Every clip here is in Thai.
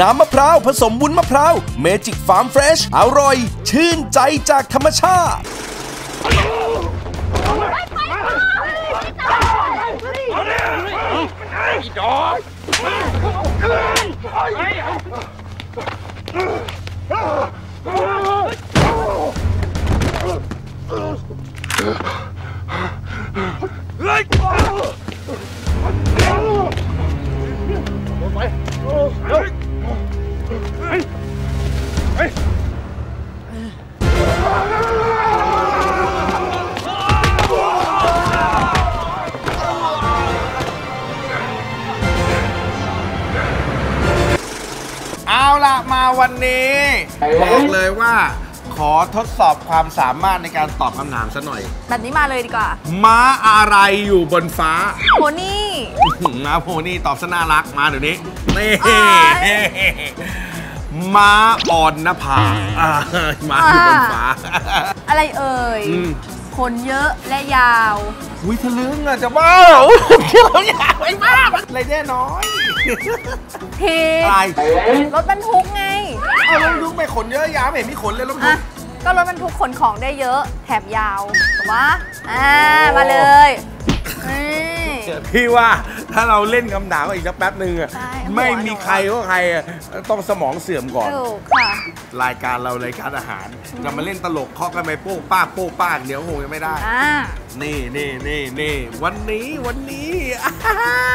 น้ำมะพร้าวผสมวุ้นมะพร้าวเมจิกฟาร์มเฟรชอร่อย ชื่นใจจากธรรมชาติเอาล่ะ มาวันนี้บอกเลยว่าขอทดสอบความสามารถในการตอบคำถามซะหน่อย แบบนี้มาเลยดีกว่า ม้าอะไรอยู่บนฟ้าโพนี่ม้าโพนี่ตอบซะน่ารักมาเดี๋ยวนี้นี่โอ๊ยม้าอ่อนนภาอ่าม้าอยู่บนฟ้า อะไรเอ่ยอืมขนเยอะและยาว อุ้ยทะลึ่งอะจะบ้าเหรอเที่ยวอยากไปมากอะไรแน่น้อย ผิดอะไรรถบรรทุกไง เอาแล้วลุงไปขนเยอะยาวไม่เห็นมีขนเลยลุงอะก็รถบรรทุกขนของได้เยอะ แถบยาวถูกปะอ่ามาเลยนี่ พี่ว่าถ้าเราเล่นคำถามอีกสักแป๊บหนึ่งอะใช่ไม่มีใครก็ใครอะต้องสมองเสื่อมก่อน ถูกค่ะ รายการเรารายการอาหารจะมาเล่นตลกเคาะกันไปโป้งป้ากโป้งป้ากเดี๋ยวคงจะไม่ได้ อ่านี่นี่นี่นี่วันนี้วันนี้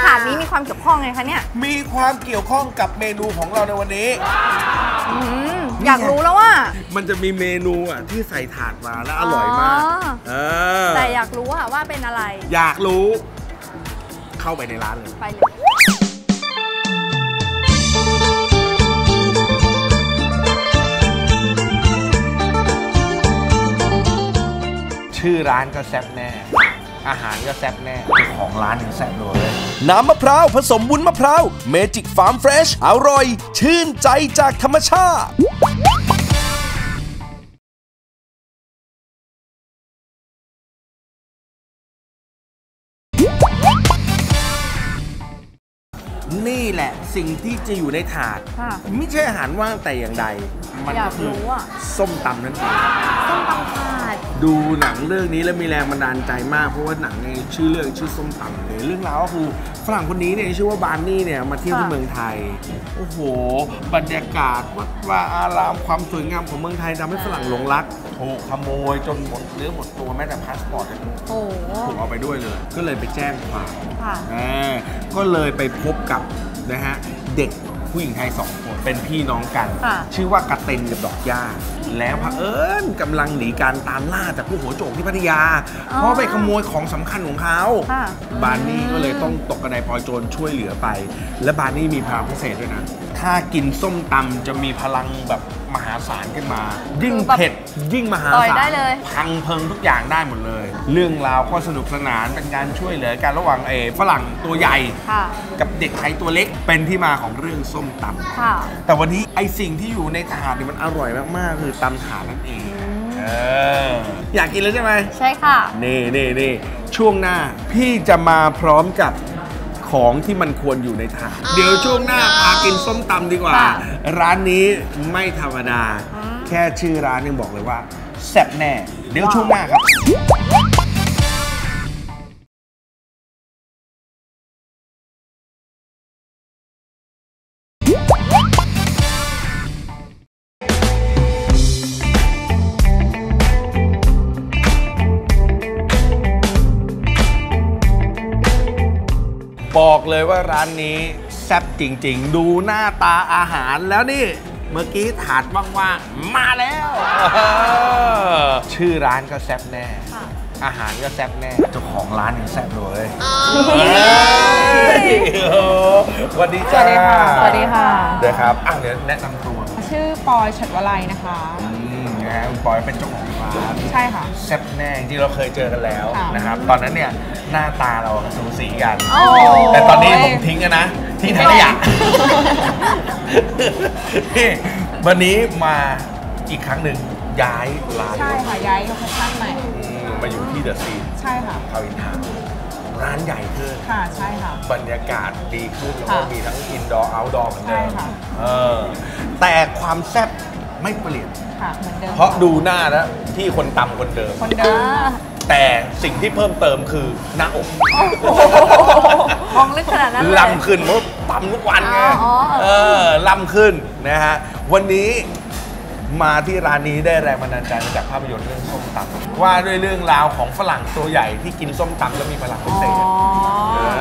ถามนี้มีความเกี่ยวข้องไงคะเนี่ย มีความเกี่ยวข้องกับเมนูของเราในวันนี้ อืม อยากรู้แล้วว่า มันจะมีเมนูอะที่ใส่ถาดมาแล้วอร่อยมากอ๋อ เออแต่อยากรู้ว่าว่าเป็นอะไร อยากรู้ เข้าไปในร้านเลย ไปเลย ชื่อร้านก็แซ่บแน่ อาหารก็แซ่บแน่เจ้าของร้านยังแซ่บเลย น้ำมะพร้าวผสมวุ้นมะพร้าวเมจิกฟาร์มเฟรชอร่อย ชื่นใจจากธรรมชาติ นี่แหละสิ่งที่จะอยู่ในถาด ค่ะไม่ใช่อาหารว่างแต่อย่างใด มันอยาก็กคือรู้อะส้มตำนั่นเอง ส้มตำถาด ดูหนังเรื่องนี้แล้วมีแรงบันดาลใจมาก เพราะว่าหนังในชื่อเรื่องชื่อส้มตำเลยเรื่องราวก็คือฝรั่งคนนี้เนี่ยชื่อว่าบาร์นี่เนี่ยมาเที่ยวที่ค่ะเมืองไทย โอ้โห บรรยากาศวัดว่าอารามความสวยงามของเมืองไทยทำให้ฝรั่งหลงรักถูกขโมยจนหมดเนื้อหมดตัวแม้แต่พาสปอร์ตยังโอ้โหถูกเอาไปด้วยเลย ก็เลยไปแจ้งความค่ะอ่าก็เลยไปพบกับนะฮะเด็ก ผู้หญิงไทยสองคนเป็นพี่น้องกัน ค่ะชื่อว่ากระเต็นกับดอกย่าแล้วเผอิญกำลังหนีการตามล่าจากผู้หัวโจกที่พัทยา อ๋อเพราะไปขโมยของสำคัญของเขาค่ะ บาร์นี่ก็เลยต้องตกกระไดพลอยโจรช่วยเหลือไป และบาร์นี่มีพลังพิเศษด้วยนะ ถ้ากินส้มตำจะมีพลังแบบมหาศาลขึ้นมา ยิ่งคือแบบเผ็ดยิ่งมหาต่อยศาลได้เลย พังเพิงทุกอย่างได้หมดเลย เรื่องราวก็สนุกสนานเป็นการช่วยเหลือกันระหว่างเออฝรั่งตัวใหญ่ ค่ะ กับเด็กไทยตัวเล็กเป็นที่มาของเรื่องส้มตำ ค่ะ แต่วันนี้ไอสิ่งที่อยู่ในถาดเนี่ยมันอร่อยมาก ๆ คือตำถาดนั่นเองเอออยากกินแล้วใช่ไหม ใช่ค่ะ นี่นี่นี่ช่วงหน้าพี่จะมาพร้อมกับ ของที่มันควรอยู่ในถาดเดี๋ยวช่วงหน้าพากินส้มตำดีกว่าค่ะร้านนี้ไม่ธรรมดา แค่ชื่อร้านยังบอกเลยว่าแซ่บแน่ เดี๋ยวช่วงหน้าครับ บอกเลยว่าร้านนี้แซ่บจริง ๆ ดูหน้าตาอาหารแล้วนี่ เมื่อกี้ถาดว่างๆมาแล้วชื่อร้านก็แซ่บแน่ค่ะอาหารก็แซ่บแน่เจ้าของร้านยังแซ่บเลยยโอ้สวัสดีจ้าสวัสดีค่ะ สวัสดีค่ะเดี๋ยวครับอะเดี๋ยวแนะนำตัว ชื่อปอยฉัดวลัยนะคะ อืมนะฮะคุณปอยเป็นเจ้าของร้านใช่ค่ะ แซ่บแน่จริงๆเราเคยเจอกันแล้วค่ะนะครับ ตอนนั้นเนี่ยหน้าตาเราสูสีกัน โอ้แต่ตอนนี้ผมทิ้งกันนะทิ้งถังขยะ นี่วันนี้มาอีกครั้งหนึ่งย้ายร้านใช่ค่ะย้ายโลเคชั่นใหม่อืมมาอยู่ที่เดอะซีนใช่ค่ะ ทาวินทาวน์ ร้านใหญ่ขึ้นค่ะใช่ค่ะบรรยากาศดีขึ้นแล้วก็ค่ะมีทั้งอินดอร์เอาท์ดอร์เหมือนเดิมใช่ค่ะ เออแต่ความแซ่บไม่เปลี่ยน ค่ะเหมือนเดิมเพราะดูหน้าแล้วที่คนตำคนเดิม คนเดิมอ่าแต่สิ่งที่เพิ่มเติมคือหน้าอกมองลึกขนาดนั้นเลย ลำขึ้นเพราะตำทุกวันไงอ๋ออ๋อ เออลำขึ้นนะฮะวันนี้ มาที่ร้านนี้ได้แรงบันดาลใจมาจากภาพยนตร์เรื่องส้มตำว่าด้วยเรื่องราวของฝรั่งตัวใหญ่ที่กินส้มตำแล้วมีพลังพิเศษ อ๋อเออ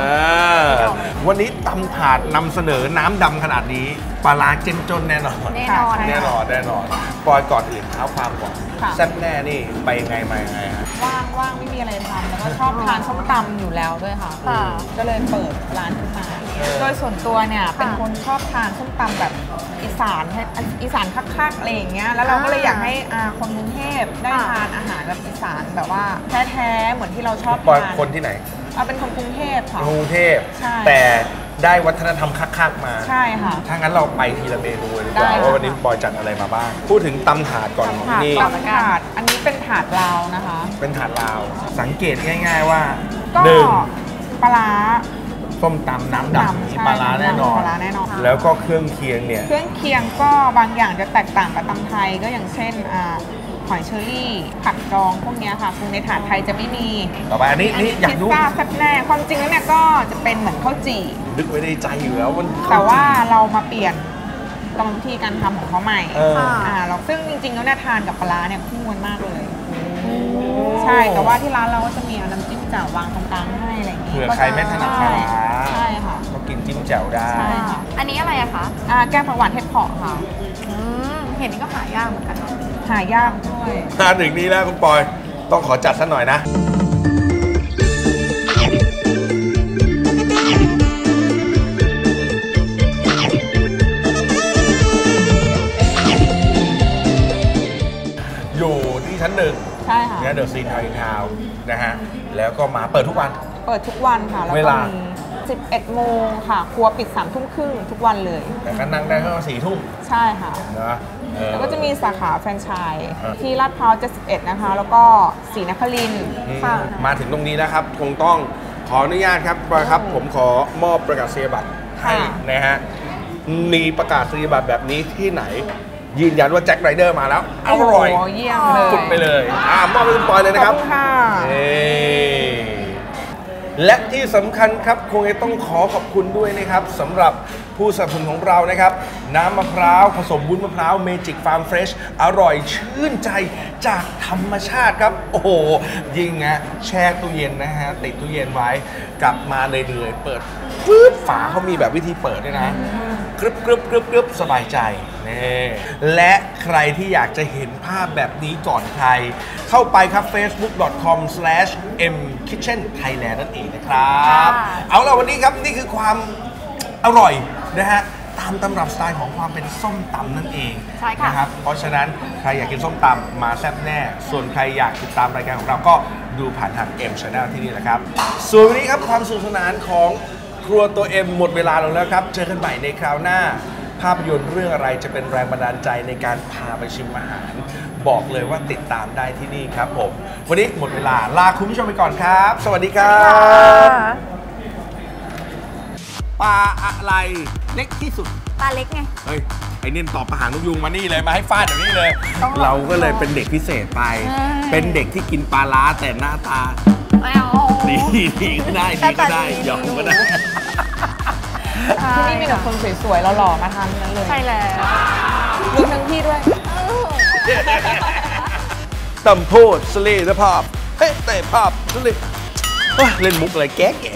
วันนี้ตำถาดนำเสนอน้ำดำขนาดนี้ปลาร้าเจนจนแน่นอน แน่นอนค่ะแน่นอนแน่นอนปอยก่อนอื่นเท้าความก่อนค่ะแซ่บแน่นี่ไปยังไงมายังไงฮะว่างว่างไม่มีอะไรทำแล้วก็ชอบทานส้มตำอยู่แล้วด้วยค่ะค่ะก็เลยเปิดร้านขึ้นมาเออโดยส่วนตัวเนี่ยค่ะเป็นคนชอบทานส้มตำแบบอีสานอีสานคักๆอะไรอย่างเงี้ยแล้วเราก็เลยอ่าอยากให้อ่าคนกรุงเทพได้ค่ะทานอาหารแบบอีสานแบบว่าแท้ๆเหมือนที่เราชอบปอยทานคนที่ไหน เอาเป็นคนกรุงเทพค่ะ กรุงเทพ ใช่ แต่ได้วัฒนธรรมคักๆมา ใช่ค่ะ ถ้างั้นเราไปทีละเมนูเลยดีกว่าได้ค่ะ ว่าวันนี้บอยจัดอะไรมาบ้าง พูดถึงตำถาดก่อนของถาดนี่ตำถาดอันนี้เป็นถาดลาวนะคะ เป็นถาดลาว สังเกตง่าย ๆว่าก็หนึ่งปลาร้า ส้มตำน้ำดำมีใช่ปลาร้าแน่นอนปลาร้าแน่นอน แล้วก็เครื่องเคียงเนี่ย เครื่องเคียงก็บางอย่างจะแตกต่างกับตำไทยก็อย่างเช่นอ่าห อยเชอรี่ผักดองพวกเนี้ยค่ะคือในถาดไทยจะไม่มีต่อไปอันนี้นี่อยากพิซรู้ซ่าแซ่บแน่ความจริงแล้วเนี่ยก็จะเป็นเหมือนข้าวจี่นึกไว้ในใจอยู่แล้วมันแต่ว่าเรามาเปลี่ยนกรรมวิธีการทำของเขาใหม่เออค่ะอ่าเราซึ่งจริงๆแล้วเนี่ยทานกับปลาร้าเนี่ยคู่กันมากเลย ใช่แต่ว่าที่ร้านเราก็จะมีเอาน้ำจิ้มแจ่ววางตรงกลางให้อะไรอย่างงี้เผื่อใครไม่ถนัดปลาร้าใช่ค่ะ ก็กินจิ้มแจ่วได้ใช่ค่ะ อันนี้อะไรอะคะอ่าแกงผักหวานเห็ดเผาะค่ะอืมเห็นนี่ก็หายากเหมือนกันเนอะ หายากด้วยถ้าถึงนี้แล้วคุณปอย ต้องขอจัดซะหน่อยนะ อยู่ที่ชั้นหนึ่งใช่ค่ะเนี่ยเดอะซีนทาวน์ทาวน์นะฮะ แล้วก็มาเปิดทุกวัน เปิดทุกวันค่ะ แล้วเวก็ลา มี 11 โมงค่ะ ครัวปิด3ทุ่มครึ่งทุกวันเลย แต่ก็นั่งได้แค่สี่ทุ่มใช่ค่ะ นะเออ แล้วก็จะมีสาขาแฟรนไชส์อ่า ที่ลาดพร้าว71 นะคะ แล้วก็ศรีนครินทร์อืมค่ะ มาถึงตรงนี้นะครับ คงต้องขออนุญาตครับปอยครับ ผมขอมอบประกาศนียบัตรให้นะฮะ มีประกาศนียบัตรแบบนี้ที่ไหน ยืนยันว่าแจ็คไรเดอร์มาแล้ว อร่อยโโหเยี่ยมเลยสุดไปเลย อ่ามอบให้คุณปอยเลยนะครับขอบคุณค่ะ เอ้ และที่สำคัญครับคงจะต้องขอขอบคุณด้วยนะครับสำหรับผู้สนับสนุนของเรานะครับ น้ำมะพร้าว ผสมวุ้นมะพร้าวเมจิกฟาร์มเฟรชอร่อยชื่นใจจากธรรมชาติครับ โอ้โห ยิงอะแช่ตู้เย็นนะฮะ ติดตู้เย็นไว้กลับมาเลยเดือยๆเปิดปึ๊บฝาเขามีแบบวิธีเปิดด้วยนะกรึบกรึบกรึบกรึบสบายใจ นี่และใครที่อยากจะเห็นภาพแบบนี้ก่อนใคร เข้าไปครับ facebook.com/mkitchenthailand นั่นเองนะครับค่ะเอาล่ะวันนี้ครับนี่คือความอร่อยนะฮะตามตำรับสไตล์ของความเป็นส้มตำนั่นเองใช่ค่ะนะครับเพราะฉะนั้นใครอยากกินส้มตำมาแซ่บแน่ ส่วนใครอยากติดตามรายการของเราก็ดูผ่านทาง M Channel ที่นี่แหละครับ ส่วนวันนี้ครับความสนุขสนานของครัวตัว M หมดเวลาลงแล้วครับ เจอกันใหม่ในคราวหน้า ภาพยนตร์เรื่องอะไรจะเป็นแรงบันดาลใจในการพาไปชิมอาหาร บอกเลยว่าติดตามได้ที่นี่ครับผม วันนี้หมดเวลาลาคุณผู้ชมไปก่อนครับ สวัสดีครับปลาอะไรเล็กที่สุด ปลาเล็กไง เฮ้ย ไอ้เน้นตอบประหางนกยุงมานี่เลย มาให้ฟาดอย่างนี้เลย ต้องลองเราก็เลยเป็นเด็กพิเศษไป ใช่ เป็นเด็กที่กินปลาล้าแต่หน้าตา ไม่เอา ดีดีก็ได้หน้าดีก็ตาได้ดียอมก็ได้ ที่นี่มีแต่คนสวยๆหล่อๆมาทานทั้งนั้นเลย ใช่แล้วรวมทั้งพี่ด้วย ตำโพดสลีนะภาพเฮ้ยแต่ภาพสลีเฮ้ยเล่นมุกอะไรแก่แก่